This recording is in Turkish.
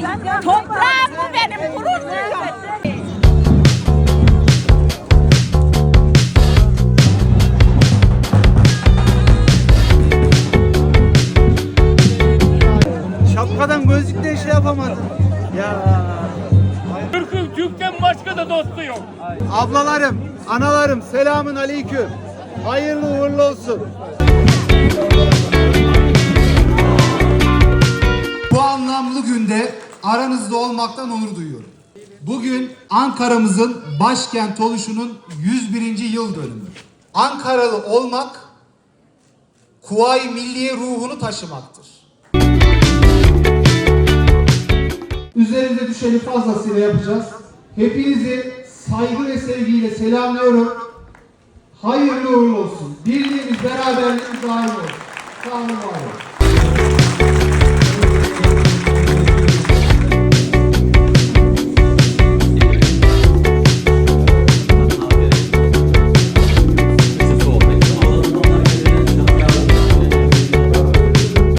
Toprağım bu benim gurur duyuyorum. Şapkadan gözlükten şey yapamadın. Ya. Türk'ün Türk'ten başka da dostu yok. Ablalarım, analarım selamın aleyküm. Hayırlı uğurlu olsun. Bu anlamlı günde aranızda olmaktan onur duyuyorum. Bugün Ankara'mızın başkent oluşunun 101. yıl dönümü. Ankaralı olmak Kuvayi Milliye ruhunu taşımaktır. Üzerinde düşeni fazlasıyla yapacağız. Hepinizi saygı ve sevgiyle selamlıyorum. Hayırlı uğurlu olsun. Birliğimiz, beraberliğimiz daim olsun. Sağ olun, var olun.